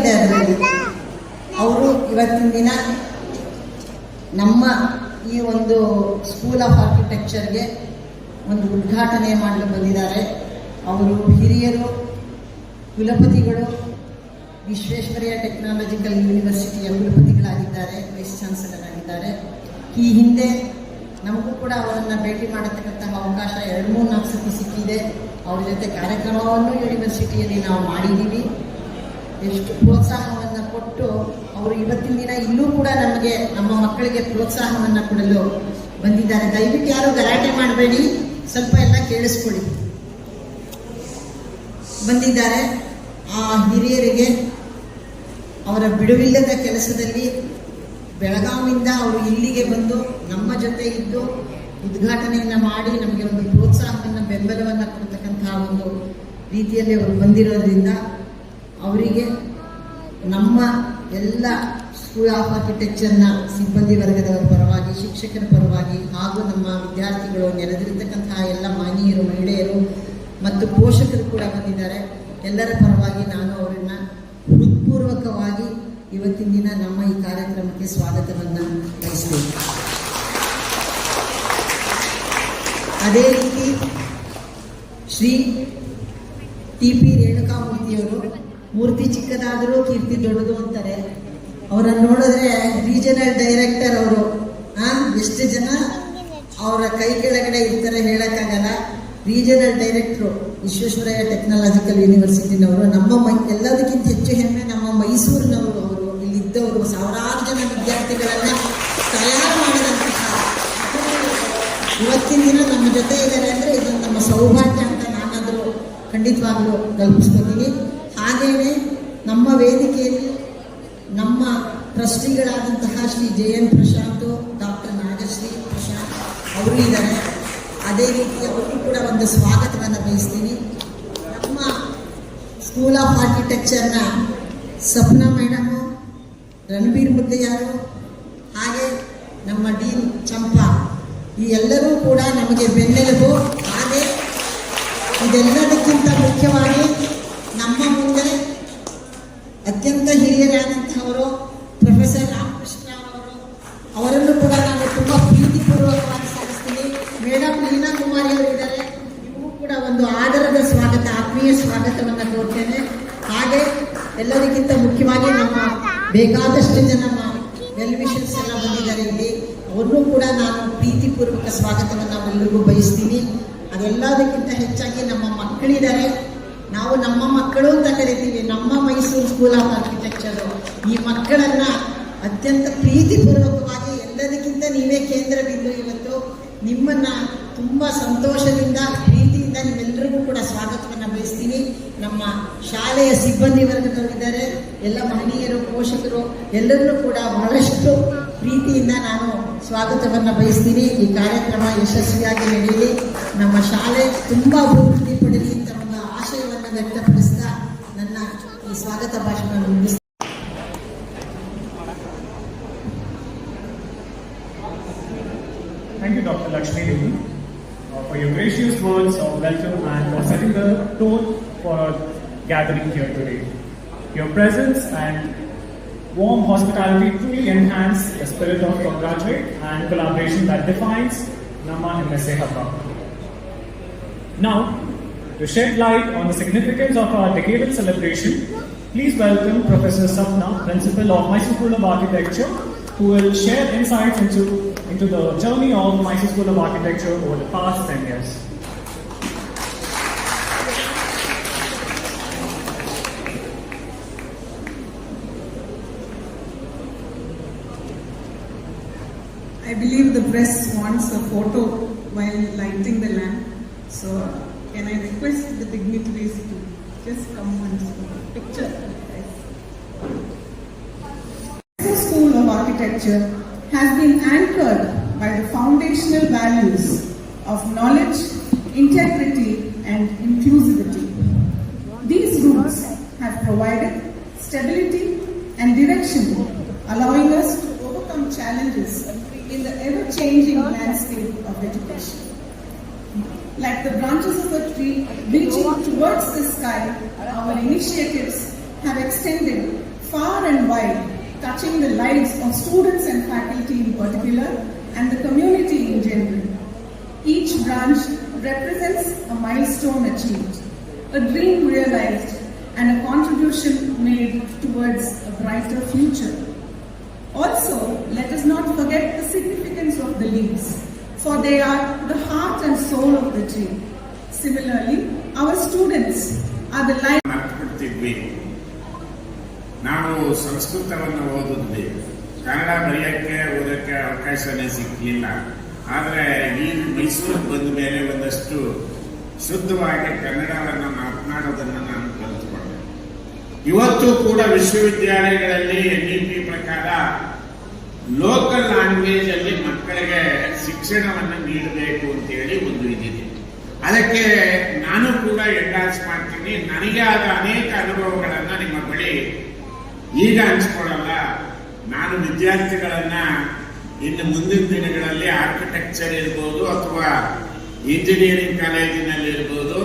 ಇದೆ ಅದರಲ್ಲಿ. ಅವರು ಇವತ್ತಿನ ದಿನ ನಮ್ಮ ಈ ಒಂದು ಸ್ಕೂಲ್ ಆಫ್ ಆರ್ಕಿಟೆಕ್ಚರ್ಗೆ ಒಂದು ಉದ್ಘಾಟನೆ ಮಾಡಲು ಬಂದಿದ್ದಾರೆ. ಅವರು ಹಿರಿಯರು, ಕುಲಪತಿಗಳು, ವಿಶ್ವೇಶ್ವರಯ್ಯ ಟೆಕ್ನಾಲಜಿಕಲ್ ಯೂನಿವರ್ಸಿಟಿಯ ಕುಲಪತಿಗಳಾಗಿದ್ದಾರೆ ವೈಸ್ ಚಾನ್ಸಲರ್ ಆಗಿದ್ದಾರೆ. ಈ ಹಿಂದೆ ನಮಗೂ ಕೂಡ ಅವರನ್ನು ಭೇಟಿ ಮಾಡತಕ್ಕಂತಹ ಅವಕಾಶ ಎರಡು, ಮೂರು ನಾಲ್ಕು ಸತಿ ಸಿಕ್ಕಿದೆ. ಅವ್ರ ಜೊತೆ ಕಾರ್ಯಕ್ರಮವನ್ನು ಯೂನಿವರ್ಸಿಟಿಯಲ್ಲಿ ನಾವು ಮಾಡಿದ್ದೀವಿ. ಎಷ್ಟು ಪ್ರೋತ್ಸಾಹವನ್ನು ಕೊಟ್ಟು ಅವರು ಇವತ್ತಿನ ದಿನ ಇಲ್ಲೂ ಕೂಡ ನಮಗೆ, ನಮ್ಮ ಮಕ್ಕಳಿಗೆ ಪ್ರೋತ್ಸಾಹವನ್ನು ಕೊಡಲು ಬಂದಿದ್ದಾರೆ. ದಯವಿಟ್ಟು ಯಾರು ಗಲಾಟೆ ಮಾಡಬೇಡಿ. ಸ್ವಲ್ಪ ಎಲ್ಲ ಕೇಳಿಸ್ಕೊಳ್ಳಿ. ಬಂದಿದ್ದಾರೆ. ಆ ಹಿರಿಯರಿಗೆ ಅವರ ಬಿಡುವಿಲ್ಲದ ಕೆಲಸದಲ್ಲಿ ಬೆಳಗಾವಿಯಿಂದ ಅವರು ಇಲ್ಲಿಗೆ ಬಂದು ನಮ್ಮ ಜೊತೆ ಇದ್ದು ಉದ್ಘಾಟನೆಯನ್ನು ಮಾಡಿ ನಮಗೆ ಒಂದು ಪ್ರೋತ್ಸಾಹವನ್ನು, ಬೆಂಬಲವನ್ನು ಕೊಡ್ತಕ್ಕಂತಹ ಒಂದು ರೀತಿಯಲ್ಲಿ ಅವರು ಬಂದಿರೋದ್ರಿಂದ ಅವರಿಗೆ ನಮ್ಮ ಎಲ್ಲ ಸ್ಕೂಲ್ ಆಫ್ ಆರ್ಕಿಟೆಕ್ಚರ್ನ ಸಿಬ್ಬಂದಿ ವರ್ಗದವರ ಪರವಾಗಿ, ಶಿಕ್ಷಕರ ಪರವಾಗಿ ಹಾಗೂ ನಮ್ಮ ವಿದ್ಯಾರ್ಥಿಗಳು, ನೆರೆದಿರ್ತಕ್ಕಂತಹ ಎಲ್ಲ ಮಾನೀಯರು, ಮಹಿಳೆಯರು ಮತ್ತು ಪೋಷಕರು ಕೂಡ ಬಂದಿದ್ದಾರೆ. ಎಲ್ಲರ ಪರವಾಗಿ ನಾನು ಅವರನ್ನು ಹೃತ್ಪೂರ್ವಕವಾಗಿ ಇವತ್ತಿನ ದಿನ ನಮ್ಮ ಈ ಕಾರ್ಯಕ್ರಮಕ್ಕೆ ಸ್ವಾಗತವನ್ನು ಬಯಸ್ತೇನೆ. ಅದೇ ರೀತಿ ಶ್ರೀ ಟಿ ಪಿ ರೇಣುಕಾಮೂರ್ತಿಯವರು ಮೂರ್ತಿ ಚಿಕ್ಕದಾದರೂ ಕೀರ್ತಿ ದೊಡ್ಡದು ಅಂತಾರೆ. ಅವರನ್ನು ನೋಡಿದ್ರೆ ರೀಜನಲ್ ಡೈರೆಕ್ಟರ್ ಅವರು ಎಷ್ಟು ಜನ ಅವರ ಕೈ ಕೆಳಗಡೆ ಇರ್ತಾರೆ ಹೇಳಕ್ಕಾಗಲ್ಲ. ರೀಜನಲ್ ಡೈರೆಕ್ಟ್ರು ವಿಶ್ವೇಶ್ವರಯ್ಯ ಟೆಕ್ನಾಲಜಿಕಲ್ ಯೂನಿವರ್ಸಿಟಿನವರು, ನಮ್ಮ ಮೈ, ಎಲ್ಲದಕ್ಕಿಂತ ಹೆಚ್ಚು ಹೆಮ್ಮೆ ನಮ್ಮ ಮೈಸೂರಿನವರು ಅವರು. ಇಲ್ಲಿದ್ದವರು ಸಾವಿರಾರು ಜನ ವಿದ್ಯಾರ್ಥಿಗಳನ್ನ ತಯಾರು ಮಾಡಿದಂತಹ ಇವತ್ತಿನ ದಿನ ನಮ್ಮ ಜೊತೆ ಇದ್ದಾರೆ ಅಂದರೆ ಇದೊಂದು ನಮ್ಮ ಸೌಭಾಗ್ಯ ಅಂತ ನಾನಾದರೂ ಖಂಡಿತವಾಗ್ಲೂ ಕಲ್ಪಿಸ್ಕೊತೀನಿ. ಹಾಗೆಯೇ ನಮ್ಮ ವೇದಿಕೆಯಲ್ಲಿ ನಮ್ಮ ಟ್ರಸ್ಟಿಗಳಾದಂತಹ Shri J N Prashanth, doctor Nagashree Prashanth ಅವರು ಇದ್ದಾರೆ. ಅದೇ ರೀತಿ ಅವರಿಗೂ ಕೂಡ ಒಂದು ಸ್ವಾಗತವನ್ನು ಬಯಸ್ತೀನಿ. ನಮ್ಮ ಸ್ಕೂಲ್ ಆಫ್ ಆರ್ಕಿಟೆಕ್ಚರ್ನ ಸಪ್ನಾ ಮೇಡಮು, ರಣಬೀರ್ ಮುದ್ದೆಯಾರು ಹಾಗೆ ನಮ್ಮ ಡೀನ್ ಚಂಪಾ, ಈ ಎಲ್ಲರೂ ಕೂಡ ನಮಗೆ ಬೆನ್ನೆಲುಬು. ಹಾಗೆ ಇದೆಲ್ಲದಕ್ಕಿಂತ ಮುಖ್ಯವಾಗಿ ನಮ್ಮ ಎಲ್ಲದಕ್ಕಿಂತ ಮುಖ್ಯವಾಗಿ ನಮ್ಮ ಬೇಕಾದಷ್ಟು ಜನ ವಿಷನ್ಸ್ ಎಲ್ಲ ಬಂದಿದ್ದಾರೆ ಇಲ್ಲಿ. ಕೂಡ ನಾನು ಪ್ರೀತಿಪೂರ್ವಕ ಸ್ವಾಗತವನ್ನು ನಾವೆಲ್ಲರಿಗೂ ಬಯಸ್ತೀನಿ. ಅದೆಲ್ಲದಕ್ಕಿಂತ ಹೆಚ್ಚಾಗಿ ನಮ್ಮ ಮಕ್ಕಳಿದ್ದಾರೆ. ನಾವು ನಮ್ಮ ಮಕ್ಕಳು ಅಂತ ಕರಿತೀವಿ. ನಮ್ಮ ಮೈಸೂರು ಸ್ಕೂಲ್ ಆಫ್ ಆರ್ಕಿಟೆಕ್ಚರು ಈ ಮಕ್ಕಳನ್ನ ಅತ್ಯಂತ ಪ್ರೀತಿಪೂರ್ವಕವಾಗಿ ಎಲ್ಲದಕ್ಕಿಂತ ನೀವೇ ಕೇಂದ್ರ ಬಿಂದು ಇವತ್ತು ನಿಮ್ಮನ್ನ ತುಂಬಾ ಸಂತೋಷದಿಂದ, ಪ್ರೀತಿಯಿಂದ ನಿಮ್ಮೆಲ್ಲರಿಗೂ ಕೂಡ ಸ್ವಾಗತವನ್ನು ಬಯಸ್ತೀನಿ. ನಮ್ಮ ಶಾಲೆಯ ಸಿಬ್ಬಂದಿ ವರ್ಗದವರಿದ್ದಾರೆ. ಎಲ್ಲ ಮಹನೀಯರು ಪೋಷಕರು ಎಲ್ಲರನ್ನೂ ಕೂಡ ಬಹಳಷ್ಟು ಪ್ರೀತಿಯಿಂದ ನಾನು ಸ್ವಾಗತವನ್ನು ಬಯಸ್ತೀನಿ. ಈ ಕಾರ್ಯಕ್ರಮ ಯಶಸ್ವಿಯಾಗಿ ನಡೆಯಲಿ. ನಮ್ಮ ಶಾಲೆ ತುಂಬ ಅಭಿವೃದ್ಧಿ ಪಡಲಿ ಅಂತ ಒಂದು ಆಶಯವನ್ನು ವ್ಯಕ್ತಪಡಿಸ್ತಾ ನನ್ನ ಈ ಸ್ವಾಗತ ಭಾಷಣ ಮುಗಿಸ್ತೀನಿ. Thank you, Dr. Lakshmi Devi, uh, for your gracious words of welcome and for setting the tone gathering here today. Your presence and warm hospitality truly enhance the spirit of congratulate and collaboration that defines Nama MSA Hubba. Now, to shed light on the significance of our decadal celebration, please welcome Professor Sapna, Principal of Mysore School of Architecture, who will share insights into, into the journey of Mysore School of Architecture over the past 10 years. I believe the press wants a photo while lighting the lamp. So can I request the dignitaries to just come once for a picture? The School of Architecture has been anchored by the foundational values of knowledge, integrity and inclusivity. These roots have provided stability and direction, allowing us to overcome challenges in the ever-changing landscape of education. Like the branches of a tree reaching towards the sky, our initiatives have extended far and wide, touching the lives of students and faculty in particular and the community in general. Each branch represents a milestone achieved, a dream realized, and a contribution made towards a brighter future. Also, let us not forget the significance of the leaves, for they are the heart and soul of the tree. Similarly, our students ಅದು life ಮಾಡ್ತಿದ್ವಿ ನಾವು ಸಂಸ್ಕೃತವನ್ನು ಓದಿದ್ವಿ ಕನ್ನಡ ಬರೆಯೋಕ್ಕೆ, ಓದಕ್ಕೆ ಅವಕಾಶನೇ ಸಿಕ್ಕಲಿಲ್ಲ ಆದರೆ ಈ ಮೈಸೂರಿಗೆ ಬಂದ ಮೇಲೆ ಒಂದಷ್ಟು ಶುದ್ಧವಾಗಿ ಕನ್ನಡವನ್ನು ಮಾತನಾಡೋದನ್ನು ನಾನು ಕಲಿತುಕೊಂಡೆ. ಇವತ್ತು ಕೂಡ ವಿಶ್ವವಿದ್ಯಾಲಯಗಳಲ್ಲಿ ಎನ್ ಪಿ ಪ್ರಕಾರ ಲೋಕಲ್ ಲ್ಯಾಂಗ್ವೇಜ್ ಅಲ್ಲಿ ಮಕ್ಕಳಿಗೆ ಶಿಕ್ಷಣವನ್ನು ನೀಡಬೇಕು ಅಂತೇಳಿ ಒಂದು ಇದಿದೆ. ಅದಕ್ಕೆ ನಾನು ಕೂಡ ಎಂಡಾನ್ಸ್ ಮಾಡ್ತೀನಿ. ನನಗೆ ಆದ ಅನೇಕ ಅನುಭವಗಳನ್ನ ನಿಮ್ಮ ಬಳಿ ಈಗ ಹಂಚಿಕೊಳ್ಳಲ್ಲ. ನಾನು ವಿದ್ಯಾರ್ಥಿಗಳನ್ನ ಇನ್ನು ಮುಂದಿನ ದಿನಗಳಲ್ಲಿ ಆರ್ಕಿಟೆಕ್ಚರ್ ಇರ್ಬೋದು ಅಥವಾ ಇಂಜಿನಿಯರಿಂಗ್ ಕಾಲೇಜಿನಲ್ಲಿ ಇರ್ಬೋದು,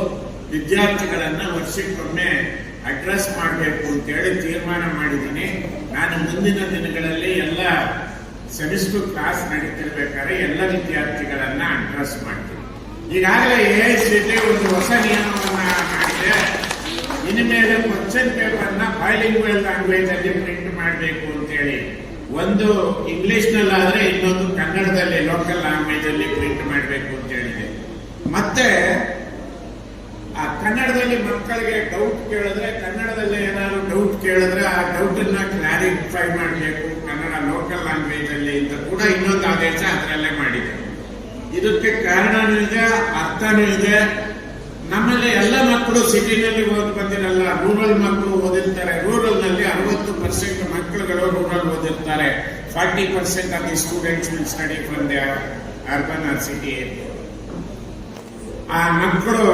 ವಿದ್ಯಾರ್ಥಿಗಳನ್ನ ವರ್ಷಕ್ಕೊಮ್ಮೆ ಅಡ್ರೆಸ್ ಮಾಡಬೇಕು ಅಂತ ಹೇಳಿ ತೀರ್ಮಾನ ಮಾಡಿದ್ದೀನಿ. ನಾನು ಮುಂದಿನ ದಿನಗಳಲ್ಲಿ ಎಲ್ಲ ಸೆಮಿಸ್ಟರ್ ಕ್ಲಾಸ್ ನಡೀತಿರ್ಬೇಕಾದ್ರೆ ಎಲ್ಲ ವಿದ್ಯಾರ್ಥಿಗಳನ್ನ ಅಡ್ರೆಸ್ ಮಾಡ್ತೀನಿ. ಈಗಾಗಲೇ ಎ ಐ ಒಂದು ಹೊಸ ನಿಯಮವನ್ನು ಮಾಡಿದೆ. ಇನ್ಮೇಲೆ ಕ್ವಶನ್ ಪೇಪರ್ನ ಬೈಲಿಂಗ್ವಲ್ ಲ್ಯಾಂಗ್ವೇಜ್ ಅಲ್ಲಿ ಪ್ರಿಂಟ್ ಮಾಡಬೇಕು ಅಂತೇಳಿ. ಒಂದು ಇಂಗ್ಲಿಷ್ ನಲ್ಲಾದ್ರೆ ಇನ್ನೊಂದು ಕನ್ನಡದಲ್ಲಿ ಲೋಕಲ್ ಲ್ಯಾಂಗ್ವೇಜ್ ಅಲ್ಲಿ ಪ್ರಿಂಟ್ ಮಾಡಬೇಕು ಅಂತ ಹೇಳಿದೆ. ಮತ್ತೆ, ಆ ಕನ್ನಡದಲ್ಲಿ ಮಕ್ಕಳಿಗೆ ಡೌಟ್ ಕೇಳಿದ್ರೆ, ಕನ್ನಡದಲ್ಲಿ ಏನಾದ್ರು ಡೌಟ್ ಕೇಳಿದ್ರೆ ಆ ಡೌಟ್ ಅನ್ನ ಕ್ಲಾರಿಫೈ ಮಾಡಬೇಕು ಕನ್ನಡ ಲೋಕಲ್ ಲ್ಯಾಂಗ್ವೇಜ್ ಅಲ್ಲಿ ಅಂತ ಕೂಡ ಇನ್ನೊಂದು ಆದೇಶ ಅದರಲ್ಲೇ ಮಾಡಿದೆ. ಇದಕ್ಕೆ ಕಾರಣನೂ ಇದೆ, ಅರ್ಥನೂ ಇದೆ. ನಮ್ಮಲ್ಲಿ ಎಲ್ಲ ಮಕ್ಕಳು ಸಿಟಿನಲ್ಲಿ ಓದ್ ಬಂದಿರಲ್ಲ ರೂರಲ್ ಮಕ್ಕಳು ಓದಿರ್ತಾರೆ. ರೂರಲ್ನಲ್ಲಿ ಅರವತ್ತು ಪರ್ಸೆಂಟ್ ಮಕ್ಕಳುಗಳು ರೂರಲ್ ಓದಿರ್ತಾರೆ. Forty percent of the students will study from the urban or city ಆ ಮಕ್ಕಳು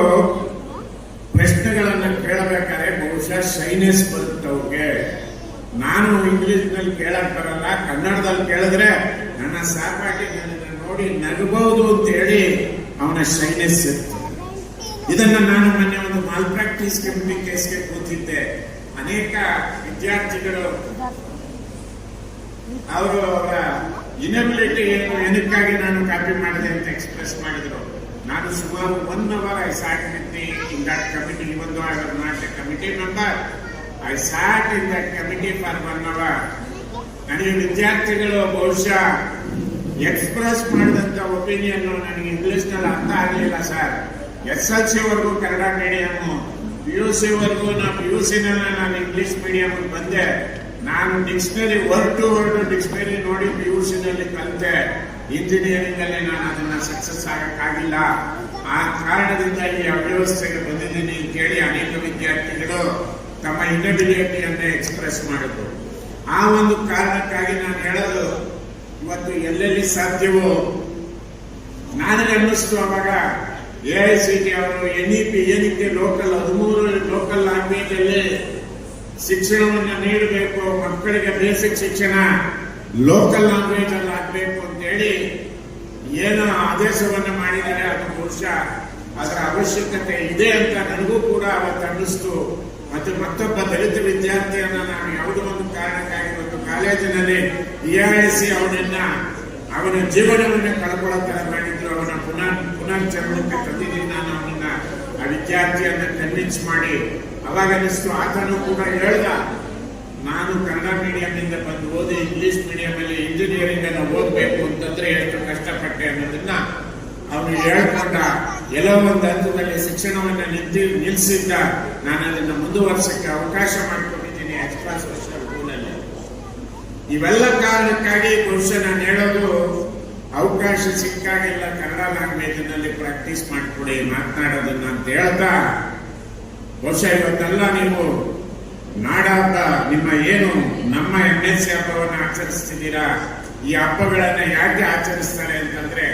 ಪ್ರಶ್ನೆಗಳನ್ನು ಕೇಳಬೇಕಾದ್ರೆ ಬಹುಶಃ ಶೈನೆಸ್ ಬರುತ್ತೆ ಅವ್ರಿಗೆ. ನಾನು ಇಂಗ್ಲಿಷ್ನಲ್ಲಿ ಕೇಳಕ್ ಬರಲ್ಲ, ಕನ್ನಡದಲ್ಲಿ ಕೇಳಿದ್ರೆ ನನ್ನ ಸಹಪಾಠಿ ನೋಡಿ ನಗಬಹುದು ಅಂತ ಹೇಳಿ ಅವನ ಶೈನೆಸ್ ಇರ್ತದೆ ಇದನ್ನ ನಾನು ಮೊನ್ನೆ ಒಂದು ಮಾಲ್ ಪ್ರಾಕ್ಟೀಸ್ ಕಮಿಟಿ ಕೇಸ್ಗೆ ಕೂತಿದ್ದೆ. ಅನೇಕ ವಿದ್ಯಾರ್ಥಿಗಳು ಅವರು ಅವರ ಇನಬಿಲಿಟಿ ಏನು, ಏನಕ್ಕಾಗಿ ನಾನು ಕಾಪಿ ಮಾಡಿದೆ ಅಂತ ಎಕ್ಸ್ಪ್ರೆಸ್ ಮಾಡಿದ್ರು. ನಾನು ಸುಮಾರು one hour I sat with in that committee ಒಂದು hour not committee member I sat in that committee for one hour ನನಗೆ ವಿದ್ಯಾರ್ಥಿಗಳು ಬಹುಶಃ ಎಕ್ಸ್ಪ್ರೆಸ್ ಮಾಡಿದಂತ ಒಪಿನಿಯನ್ ನನಗೆ ಇಂಗ್ಲಿಷ್ನಲ್ಲಿ ಅರ್ಥ ಆಗಲಿಲ್ಲ, ಸರ್. ಎಸ್ ಎಲ್ ಸಿ ವರೆಗೂ Kannada medium P U C ವರೆಗೂ ನಾ ಪಿ ಯು ಸಿ ನಾನು ಇಂಗ್ಲಿಷ್ ಮೀಡಿಯಂ ಬಂದೆ. ನಾನು dictionary, word to word dictionary ನೋಡಿ ಪಿ ಯು ಸಿ ನಲ್ಲಿ ಕಲಿತೆ. ಇಂಜಿನಿಯರಿಂಗ್ ಅಲ್ಲಿ ನಾನು ಅದನ್ನ ಸಕ್ಸಸ್ ಆಗಕ್ಕಾಗಿಲ್ಲ. ಆ ಕಾರಣದಿಂದ ಈ ಅವ್ಯವಸ್ಥೆಗೆ ಬಂದಿದ್ದೀನಿ ಹೇಳಿ ಅನೇಕ ವಿದ್ಯಾರ್ಥಿಗಳು ತಮ್ಮ ಇನಬಿಲಿಟಿಯನ್ನು ಎಕ್ಸ್ಪ್ರೆಸ್ ಮಾಡಿದ್ರು. ಆ ಒಂದು ಕಾರಣಕ್ಕಾಗಿ ನಾನು ಹೇಳೋದು ಇವತ್ತು ಎಲ್ಲೆಲ್ಲಿ ಸಾಧ್ಯವೋ ನನಗೆ ಅನ್ನಿಸ್ತು ಅವಾಗ ಎ ಐ ಸಿ ಟಿ ಅವರು ಎನ್ ಇ ಪಿ ಏನಕ್ಕೆ ಲೋಕಲ್ ಹದಿಮೂರು ಲೋಕಲ್ ಲ್ಯಾಂಗ್ವೇಜ್ ಅಲ್ಲಿ ಶಿಕ್ಷಣವನ್ನು ನೀಡಬೇಕು, ಮಕ್ಕಳಿಗೆ ಬೇಸಿಕ್ ಶಿಕ್ಷಣ ಲೋಕಲ್ ಲ್ಯಾಂಗ್ವೇಜ್ ಅಲ್ಲಿ ಆಗ್ಬೇಕು ಅಂತ ಹೇಳಿ ಏನೋ ಆದೇಶವನ್ನ ಮಾಡಿದರೆ ಅದು ಬಹುಶಃ ಅದರ ಅವಶ್ಯಕತೆ ಇದೆ ಅಂತ ನನಗೂ ಕೂಡ ಅವತ್ತು ಅನ್ನಿಸ್ತು. ಮತ್ತು ಮತ್ತೊಬ್ಬ ದಲಿತ ವಿದ್ಯಾರ್ಥಿಯನ್ನ ನಾನು ಯಾವುದೋ ಒಂದು ಕಾರಣಕ್ಕಾಗಿ ಕಾಲೇಜಿನಲ್ಲಿ ಸಿ ಅವನನ್ನ ಅವನ ಜೀವನವನ್ನ ಕಳ್ಕೊಳ್ಳೋ ಮಾಡಿದ್ರು, ಅವನ ಪುನರ್ ಪುನರ್ಚರಣಕ್ಕೆ ತಂದಿದ್ದೀನಿ ನಾನು ಅವನನ್ನ ಆ ವಿದ್ಯಾರ್ಥಿಯನ್ನ ಕನ್ವಿನ್ಸ್ ಮಾಡಿ ಅವಾಗ ಅನಿಸ್ತು ಆತನು ಕೂಡ ಹೇಳ್ದ, ನಾನು ಕನ್ನಡ ಮೀಡಿಯಂ ಇಂದ ಬಂದು ಓದಿ ಇಂಗ್ಲಿಷ್ ಮೀಡಿಯಂ ಅಲ್ಲಿ ಇಂಜಿನಿಯರಿಂಗ್ ಅನ್ನು ಓದಬೇಕು ಅಂತಂದ್ರೆ ಎಷ್ಟು ಕಷ್ಟಪಟ್ಟೆ ಅನ್ನೋದನ್ನ ಅವನು ಹೇಳ್ಕೊಂಡ. ಎಲ್ಲೋ ಒಂದು ಹಂತದಲ್ಲಿ ಶಿಕ್ಷಣವನ್ನ ನಿಂತಿ ನಿಲ್ಲಿಸಿದ್ದ ನಾನು ಅದನ್ನ ಮುಂದುವರ್ಸಕ್ಕೆ ಅವಕಾಶ ಸ್ಕೂಲಲ್ಲಿ ಇವೆಲ್ಲ ಕಾರಣಕ್ಕಾಗಿ ಬಹುಶಃ ನಾನು ಹೇಳೋದು, ಅವಕಾಶ ಸಿಕ್ಕಾಗೆಲ್ಲ ಕನ್ನಡ ಲ್ಯಾಂಗ್ವೇಜ್ನಲ್ಲಿ ಪ್ರಾಕ್ಟೀಸ್ ಮಾಡಿಕೊಡಿ, ಮಾತನಾಡೋದನ್ನ ಅಂತ ಹೇಳ್ತಾ, ಬಹುಶಃ ಇವತ್ತೆಲ್ಲ ನೀವು ನಾಡಹಬ್ಬ, ನಿಮ್ಮ ಏನು, ನಮ್ಮ ಎನ್ ಎಸ್ ಸಿ ಹಬ್ಬವನ್ನು ಆಚರಿಸ್ತಿದ್ದೀರಾ? ಈ ಹಬ್ಬಗಳನ್ನ ಯಾಕೆ ಆಚರಿಸ್ತಾರೆ ಅಂತಂದ್ರೆ,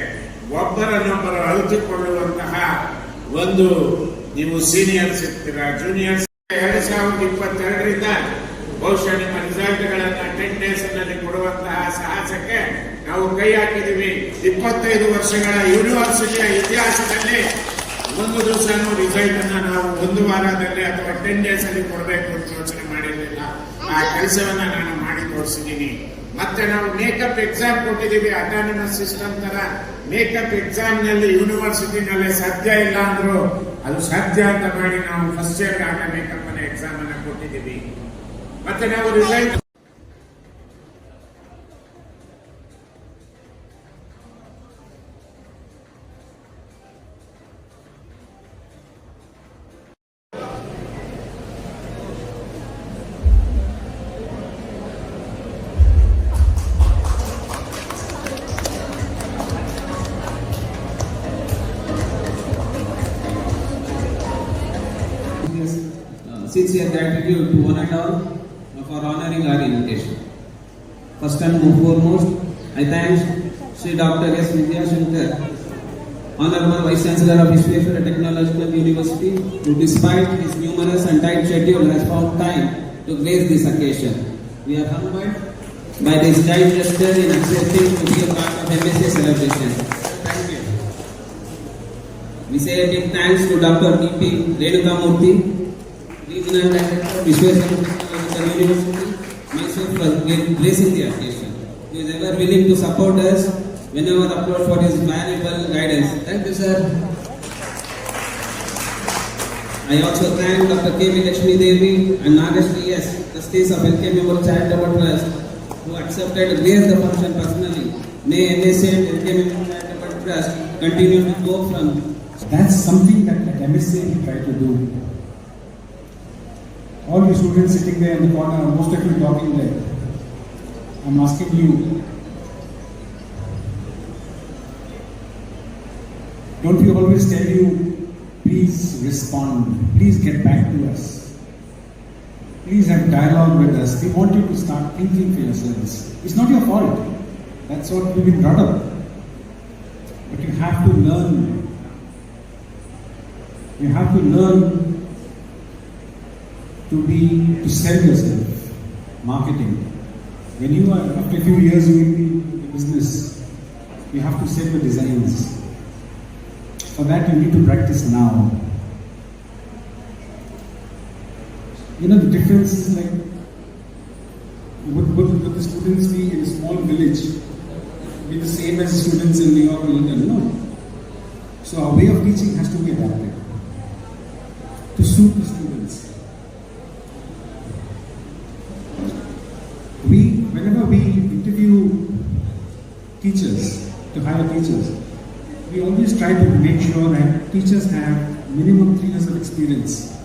ಒಬ್ಬರನ್ನೊಬ್ಬರು ಅರಿತುಕೊಳ್ಳುವಂತಹ ಒಂದು ನೀವು ಸೀನಿಯರ್ಸ್ ಇರ್ತೀರಾ? ಜೂನಿಯರ್ಸ್ ಎರಡ್ ಸಾವಿರದ ಇಪ್ಪತ್ತೆರಡರಿಂದ ಬಹುಶಃ ನಿಮ್ಮ ರಿಸಲ್ಟ್ಗಳನ್ನ ನಲ್ಲಿ ಕೊಡುವಂತಹ ಸಾಹಸಕ್ಕೆ ನಾವು ಕೈ ಹಾಕಿದ್ದೀವಿ. ಇಪ್ಪತ್ತೈದು ವರ್ಷಗಳ ಯೂನಿವರ್ಸಿಟಿಯ ಇತಿಹಾಸದಲ್ಲಿ ಒಂದು ದಿವಸ ರಿಸಲ್ಟ್ ಅನ್ನ ನಾವು ಒಂದು ವಾರದಲ್ಲಿ ಅಥವಾ ಟೆನ್ ಡೇಸ್ ಅಲ್ಲಿ ಕೊಡಬೇಕು ಅಂತ ಯೋಚನೆ ಮಾಡಿರಲಿಲ್ಲ. ಆ ಕೆಲಸವನ್ನ ನಾನು ಮಾಡಿ ತೋರಿಸಿದ್ದೀನಿ. ಮತ್ತೆ ನಾವು ಮೇಕಪ್ ಎಕ್ಸಾಮ್ ಕೊಟ್ಟಿದ್ದೀವಿ. ಅಟಾನಮಸ್ ಸಿಸ್ಟಮ್ ತರ ಮೇಕಪ್ ಎಕ್ಸಾಮ್ನಲ್ಲಿ ಯೂನಿವರ್ಸಿಟಿನಲ್ಲಿ ಸಾಧ್ಯ ಇಲ್ಲ ಅಂದ್ರು ಅದು ಸಾಧ್ಯ ಅಂತ ಮಾಡಿ ನಾವು ಫಸ್ಟ್ ಇಯರ್ ಆಗ ಮೇಕಪ್ ಅನ್ನ ಎಕ್ಸಾಮ್ ಅನ್ನ ಕೊಟ್ಟಿದ್ದೀವಿ. ಮತ್ತೆ ನಾವು result sincere gratitude to one and all for honoring our invitation. First and foremost, I thank Sri Dr. S. Vidya Shankar, Honorable Vice Chancellor of Vishweshwara Technological University, who despite his numerous and tight schedule has found time to grace this occasion. We are humbled by this kind gesture in accepting to be a part of MSA celebration. We say a big thanks to Dr. D.P. Renuka Murthy, The. He is ever willing to support us whenever for his valuable guidance. Thank you, sir. I also thank Dr. K. V. Lakshmi Devi and Nagashri S. trustees of LK Memorial Charitable Trust who accepted grace the function personally. May NSA and LK Memorial Charitable Trust continue to go from That's something that at MSA we try to do. All you students sitting there in the corner, most of you talking there. I'm asking you. Don't we always tell you, please respond, please get back to us. Please have dialogue with us. We want you to start thinking for yourselves. It's not your fault. That's what we've been brought up. But you have to learn you have to learn to be to sell yourself. Marketing. When you are after a few years in the business, you have to sell the designs. For that you need to practice now. You know the difference is like would, would, would the students be in a small village be the same as the students in New York or London? No. So our way of teaching has to be adapted to suit the students. We, whenever we interview teachers, we always try to make sure that teachers have minimum three years of experience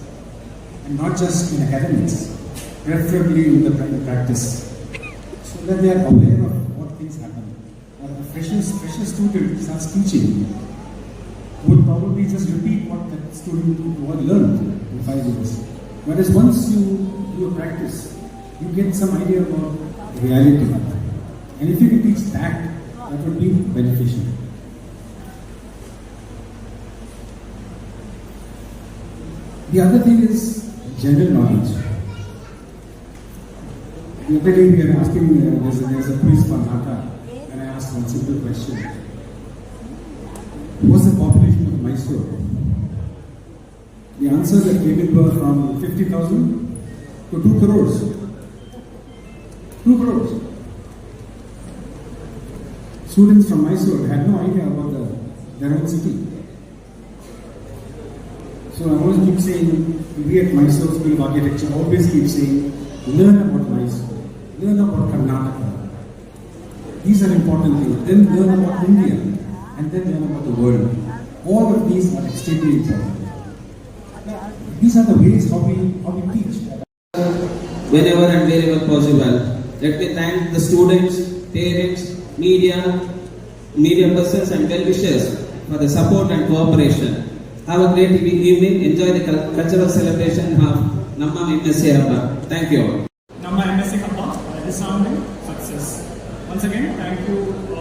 and not just in academics, preferably in the private practice, so that they are aware of what things happen. Uh, a freshest, freshest student starts teaching would probably just repeat what that student learned in five years. Whereas once you do a practice, you get some idea about reality. And if you can teach that, that would be beneficial. The other thing is general knowledge. The other day we were asking, uh, there's, a, there's a quiz for Nata, and I asked one simple question. What's the population of Mysore? The answers that came in were from 50,000 to 2 crores. 2 crores. Students from Mysore had no idea about the, their own city. So I always keep saying, we at Mysore School of Architecture always keep saying, learn about Mysore, learn about Karnataka. These are important things. Then learn about India, and then learn about the world. All of these are extremely important. These are the ways how we how we teach. whenever and wherever possible. Let me thank the students, parents, media, media persons and well-wishers for the support and cooperation. Have a great evening. Enjoy the cultural celebration of Namma MSC Hapa. Thank you. Namma MSC Hapa, resounding success. Once again, thank you